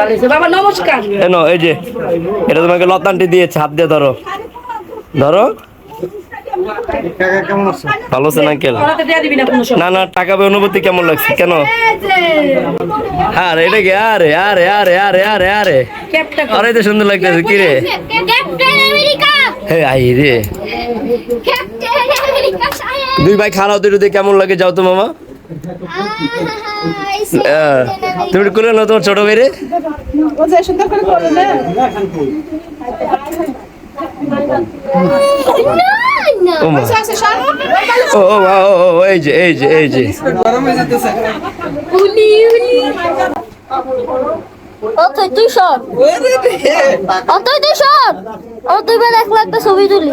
ভালো বাবা নমস্কার। এনো এই যে এটা তোমাকে লতানটি দিয়েছে হাত দিয়ে ধরো। ধরো। ভালো আছেন আঙ্কেল? দেয়া না না না টাকা পেয়ে অনুভূতি কেমন লাগছে? কেন? আরে এটা কি? আরে আরে আরে আরে আরে আরে। ক্যাপটা আরে তো সুন্দর লাগতেছে কি রে? আই রে। দুই ভাই খারাও দুটো দিয়ে কেমন লাগে? যাও তো মামা। তুমি কোলে নাও তোমার ছোট ভাই রে ও ও ও ও, ও, ও, এই যে এই যে এই যে। অতই তুই সর। অতই তুই সর। ও তুই বেলা এক লাখ ছবি তুলি।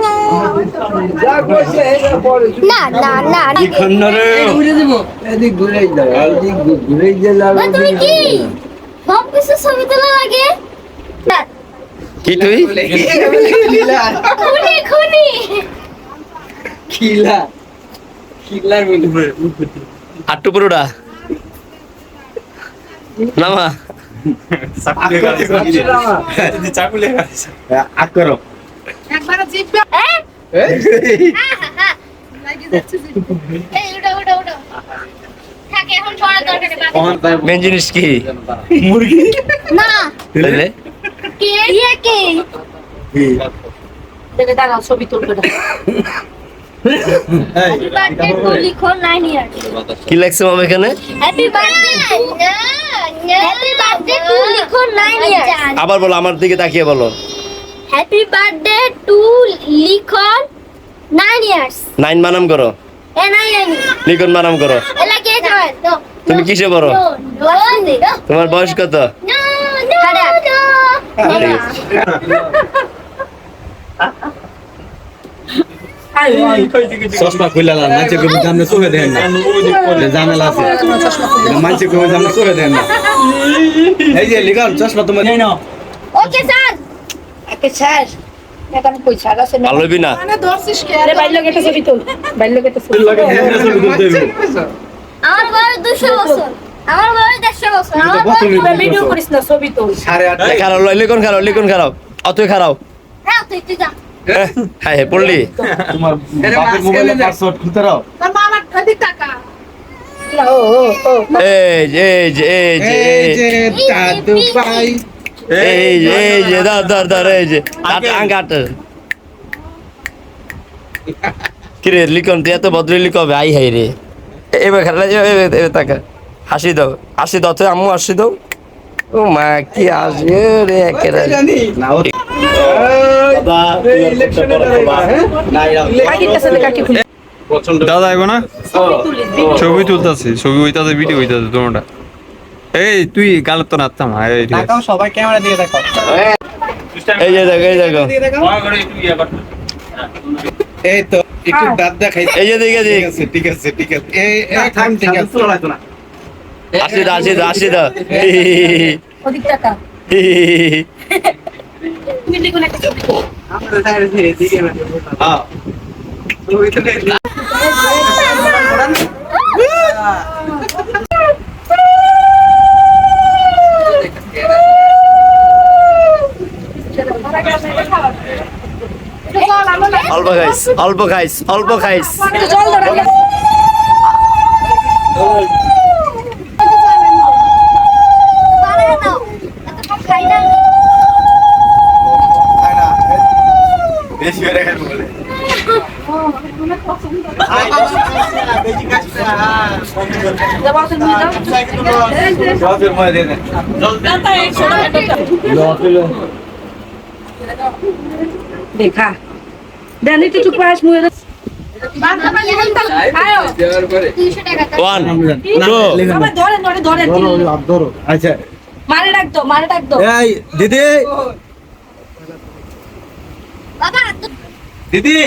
না তুমি কি? সব কিছু ছবি তোলা লাগে? না, কি তুই? খুনি খুনি আটটু পুরোটা নামা। আহা, এই উঠো উঠো উঠো থাকে এখন ছড়ার দরকার নেই বাদ মেন জিনিস কি? দে। না। তাহলে? কে? ইয়ে কে? দেখে দাঁড়াও ছবি তুলবে কি লাগছে মামা এখানে? Happy birthday happy birthday to লিখো নাইন ইয়ার্স আবার বলো আমার দিকে তাকিয়ে বলো। হ্যাপি বার্থডে টু লিখো নাইন ইয়ার্স নাইন মানাম করো এন আই এন লিখন মানাম করো এলা কে যায় তুমি কিসে বড় তোমার বয়স কত। চশমা খুলে লাল মানছে কবি সামনে চোখে দেন না আছে মানছে কবি সামনে চোখে দেন না এই যে লিখন চশমা তোমার ওকে স্যার একে স্যার এখন কই ছাড় আছে না। ভালো হইবি না আরে বাইর লোক একটা ছবি তুল। বাইর লোক একটা ছবি তুল। আমার বয়স দুশো বছর। আমার বয়স দেড়শো বছর। আমার বয়স ভিডিও করিস না ছবি তুল। সাড়ে আট খারাপ লয় লিখন খারাপ লিখন খারাপ অতই খারাপ হ্যাঁ তুই তুই যা। হ্যাঁ হ্যাঁ পড়লি? তোমার বাপের মোবাইলে পাসওয়ার্ড খুলতে রাও ও ও ও। এই এই যে এই যে এই যে দাদু ভাই এই যে এই যে ধর ধর ধর এই যে। আট কিরে লিখন তুই এত ভদ্র লিখ আই হাই রে। এবার খেলা এবার হাসি দাও হাসি দাও তুই আম্মু হাসি দাও। ও মা কি আসবে রে একেবারে। দাদা আইব না? ছবি তুলিস ছবি তুলতাছি হইতাছে ভিডিও হইতাছে তোমরা এই তুই গালত তো নাচতাম এই ঠিক সবাই ক্যামেরা দিকে দেখো এই যে দেখো এই দেখো। এই তো একটু দাঁত দেখাই। এই যে দেখে ঠিক আছে ঠিক আছে ঠিক আছে। এই এই থাম ঠিক আছে। হাসি দাও হাসি দাও হাসি দাও ওদিক টাকা তুমি দেখুন একটা। হ্যাঁ অল্প খাইস অল্প খাইস অল্প খাইস বেশি করে বলে। দেখা। দেন একটু চুপ পাস মুয়ে আচ্ছা। দিদি। দিদি।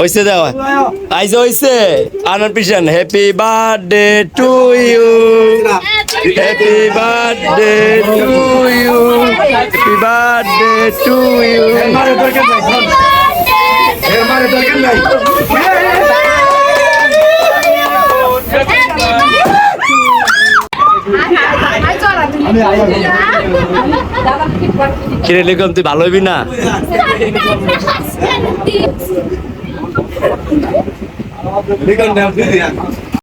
হইছে দেওয়া? আইজ হইছে। আনার পিছন happy birthday to you happy birthday to you happy birthday to you কিরে লিখলাম তুই ভালো হবি না? লিখন দিদি